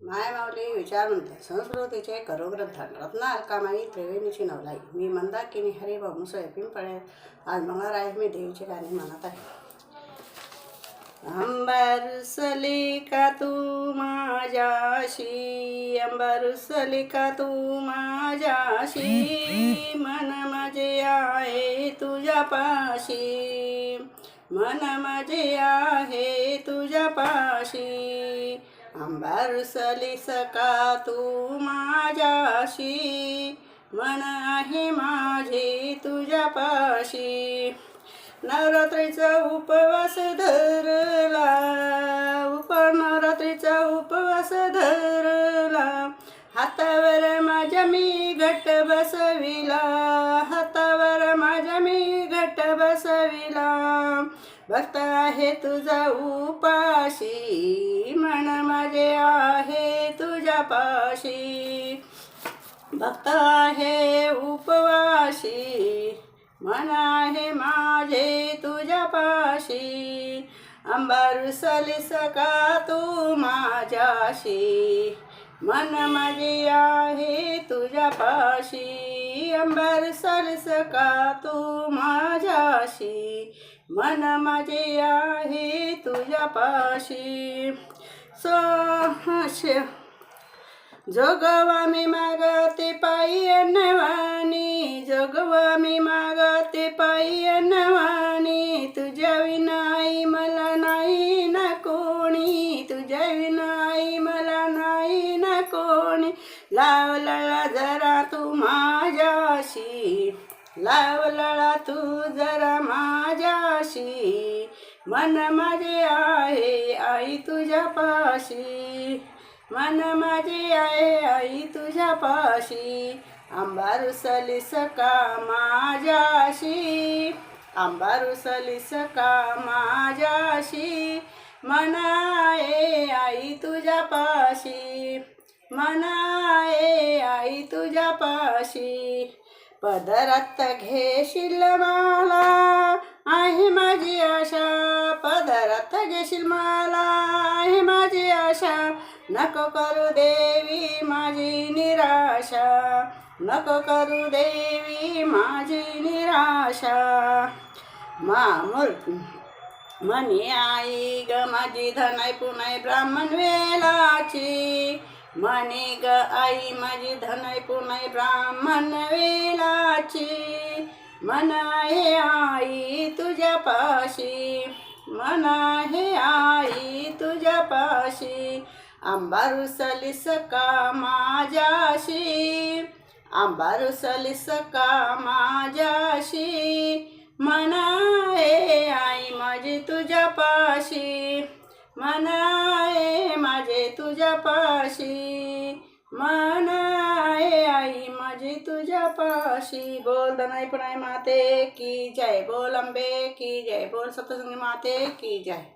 मायमाऊली विचार म्हणते संस्कृतीचे करोग्रंथन रत्नार कामाई त्रिवेणीची नवलाई. मी मंदाकिनी हरिभाऊ मुसळे पिंपळे आज मंगळवार आहे मी देवीची गाणी म्हणत आहे. अंबरसली का तू माझ्याशी अंबरसली का तू माझ्याशी मन माझे आहे तुझ्या पाशी मन माझे अंबरसली सका तू माझ्याशी? मन आहे माझे तुझ्यापाशी. नवरात्रीचा उपवास धरला. उप नवरात्रीचा उपवास धरला. हातावर माझ्या मी घट बसविला. हातावर माझ्या मी घट बसविला. भक्त आहे तुझा उपाशी. माझे आहे तुझ्या पाशी भक्त आहे उपवाशी मन आहे माझे तुझ्या पाशी अंबरसली सका तू माझ्याशी? मन माझे आहे तुझ्या पाशी अंबर सरस का तू माझ्याशी? मन माझे आहे तुझ्या पाशी सो जगवा मी मागते पायी अन्नवाणी जगवा मी मागते पायी अन्नवाणी तुझ्या विनाई मला नाही ना कोणी. तुझ्या विनाई मला नाही ना कोणी. लावला जरा तू माझ्याशी. लावला तू जरा माझ्याशी. मन माझे आहे पाशी मन माझे आहे आई तुझ्या पाशी आंबारुसली सका माझ्याशी? आंबारुसली सका माझ्याशी? मन आहे आई तुझ्या पाशी मन आहे आई तुझ्या पाशी पदरात घेशील मला नको करू देवी माझी निराशा. नको करू देवी माझी निराशा. मामूर म्हणे आई ग माझी धनाई पुनाई ब्राह्मण वेलाची. म्हणे ग आई माझी धनाई पुनाई ब्राह्मण वेलाची. मन हे आई तुझ्या पाशी मन हे आई तुझ्या पाशी आंबारुसली सका माझ्याशी? आंबारुसली सका माझ्याशी? मन हे आई माझी तुझ्या पाशी. मन माझे तुझ्या पाशी. मनाए आई माझी तुझ्या पाशी. बोल दनाई पणाई माते की जय बोल अंबे की जय बोल सप्तसंगी माते की जय.